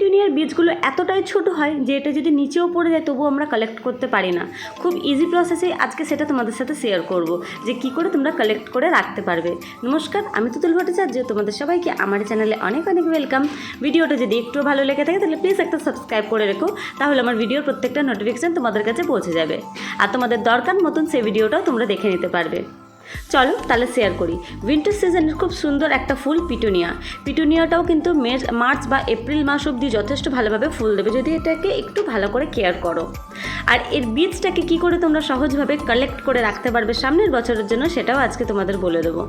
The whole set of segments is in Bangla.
দুনিয়ার বীজগুলো এতটাই ছোট হয় যে এটা যদি নিচেও পড়ে যায় তবুও আমরা কালেক্ট করতে পারি না। খুব ইজি প্রসেসে আজকে সেটা তোমাদের সাথে শেয়ার করব যে কি করে তোমরা কালেক্ট করে রাখতে পারবে। নমস্কার, আমি তুতুল ভট্টাচার্য, তোমাদের সবাইকে আমার চ্যানেলে অনেক অনেক ওয়েলকাম ভিডিওটা যদি একটু ভালো লেগে থাকে তাহলে প্লিজ একটা সাবস্ক্রাইব করে রেখো, তাহলে আমার ভিডিওর প্রত্যেকটা নোটিফিকেশান তোমাদের কাছে পৌঁছে যাবে। আর তোমাদের দরকার মতন সেই ভিডিওটাও তোমরা দেখে নিতে পারবে। চলো তাহলে শেয়ার করি। উইন্টার সিজনের খুব সুন্দর একটা ফুল পিটুনিয়া। পিটুনিয়াটাও কিন্তু মে মার্চ বা এপ্রিল মাস অবধি যথেষ্ট ভালোভাবে ফুল দেবে। যদি এটাকে একটু ভালো করে কেয়ার করো। আর এর বীজটাকে কি করে তোমরা সহজভাবে কালেক্ট করে রাখতে পারবে সামনের বছরের জন্য সেটাও আজকে তোমাদের বলে দেবো।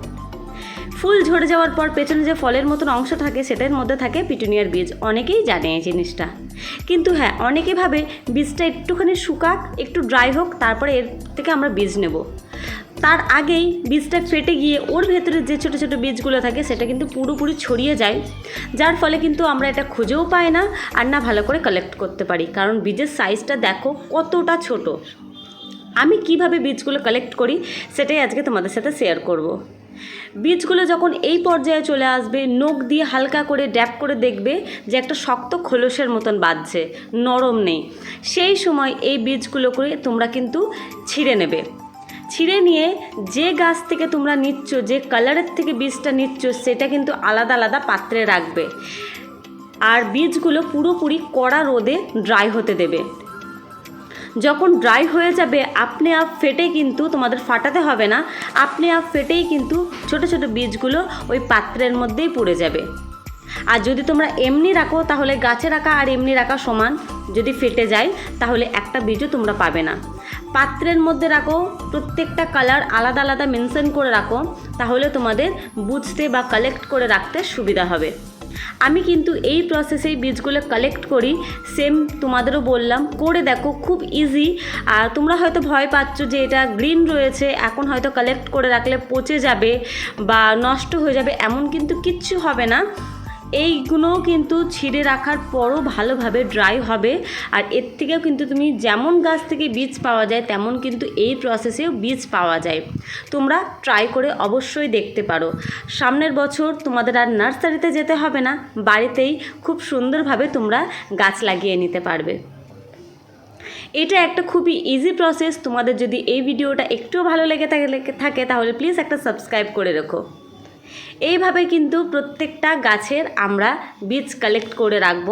ফুল ঝরে যাওয়ার পর পেছনে যে ফলের মতন অংশ থাকে, সেটার মধ্যে থাকে পিটুনিয়ার বীজ। অনেকেই জানে এই জিনিসটা। কিন্তু হ্যাঁ অনেকে ভাবে বীজটা একটুখানি শুকাক, একটু ড্রাই হোক, তারপরে এর থেকে আমরা বীজ নেব। তার আগেই বীজটা ফেটে গিয়ে ওর ভেতরে যে ছোটো ছোটো বীজগুলো থাকে সেটা কিন্তু পুরোপুরি ছড়িয়ে যায়, যার ফলে কিন্তু আমরা এটা খুঁজেও পাই না আর না ভালো করে কালেক্ট করতে পারি। কারণ বীজের সাইজটা দেখো কতটা ছোট। আমি কীভাবে বীজগুলো কালেক্ট করি সেটাই আজকে তোমাদের সাথে শেয়ার করব। বীজগুলো যখন এই পর্যায়ে চলে আসবে, নখ দিয়ে হালকা করে ড্যাপ করে দেখবে যে একটা শক্ত খোলসের মতন বাঁধছে নরম নেই। সেই সময় এই বীজগুলো করে তোমরা কিন্তু ছিঁড়ে নেবে। ছিঁড়ে নিয়ে যে গাছ থেকে তোমরা নিচ্ছ, যে কালারের থেকে বীজটা নিচ্ছ, সেটা কিন্তু আলাদা আলাদা পাত্রে রাখবে। আর বীজগুলো পুরোপুরি কড়া রোদে ড্রাই হতে দেবে। যখন ড্রাই হয়ে যাবে, আপনি আপ ফেটে কিন্তু তোমাদের ফাটাতে হবে না, আপনি আপ ফেটেই কিন্তু ছোট ছোট বীজগুলো ওই পাত্রের মধ্যেই পড়ে যাবে। আর যদি তোমরা এমনি রাখো, তাহলে গাছে রাখা আর এমনি রাখা সমান। যদি ফেটে যায়, তাহলে একটা বীজও তোমরা পাবে না। পাত্রের মধ্যে রাখো, প্রত্যেকটা কালার আলাদা আলাদা মেনশন করে রাখো, তাহলে তোমাদের বুঝতে বা কালেক্ট করে রাখতে সুবিধা হবে। আমি কিন্তু এই প্রসেসেই বীজগুলো কালেক্ট করি সেম তোমাদেরও বললাম, করে দেখো খুব ইজি আর তোমরা হয়তো ভয় পাচ্ছ যে এটা গ্রিন রয়েছে, এখন হয়তো কালেক্ট করে রাখলে পচে যাবে বা নষ্ট হয়ে যাবে, এমন কিন্তু কিচ্ছু হবে না। এইগুলোও কিন্তু ছিঁড়ে রাখার পরও ভালোভাবে ড্রাই হবে। আর এর থেকেও কিন্তু তুমি যেমন গাছ থেকে বীজ পাওয়া যায়, তেমন কিন্তু এই প্রসেসেও বীজ পাওয়া যায়। তোমরা ট্রাই করে অবশ্যই দেখতে পারো। সামনের বছর তোমাদের আর নার্সারিতে যেতে হবে না, বাড়িতেই খুব সুন্দরভাবে তোমরা গাছ লাগিয়ে নিতে পারবে। এটা একটা খুবই ইজি প্রসেস তোমাদের যদি এই ভিডিওটা একটুও ভালো লেগে থাকে থাকে, তাহলে প্লিজ একটা সাবস্ক্রাইব করে রেখো। এইভাবে কিন্তু প্রত্যেকটা গাছের আমরা বীজ কালেক্ট করে রাখব।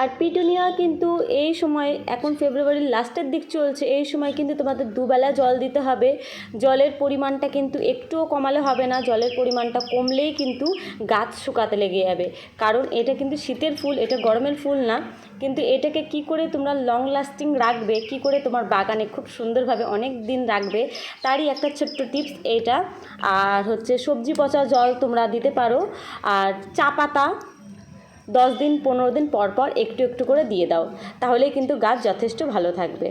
আর পিটুনিয়া কিন্তু এই সময়, এখন ফেব্রুয়ারির লাস্টের দিক চলছে, এই সময় কিন্তু তোমাদের দুবেলা জল দিতে হবে। জলের পরিমাণটা কিন্তু একটুও কমালে হবে না, জলের পরিমাণটা কমলেই কিন্তু গাছ শুকাতে লেগে যাবে। কারণ এটা কিন্তু শীতের ফুল, এটা গরমের ফুল না। কিন্তু এটাকে কি করে তোমরা লং লাস্টিং রাখবে, কি করে তোমার বাগানে খুব সুন্দরভাবে অনেক দিন রাখবে, তারই একটা ছোট্ট টিপস এটা। আর হচ্ছে সবজি পচা জল তোমরা দিতে পারো। আর চা পাতা দশ দিন, পনেরো দিন পর পর একটু একটু করে দিয়ে দাও। তাহলেই কিন্তু গাছ যথেষ্ট ভালো থাকবে।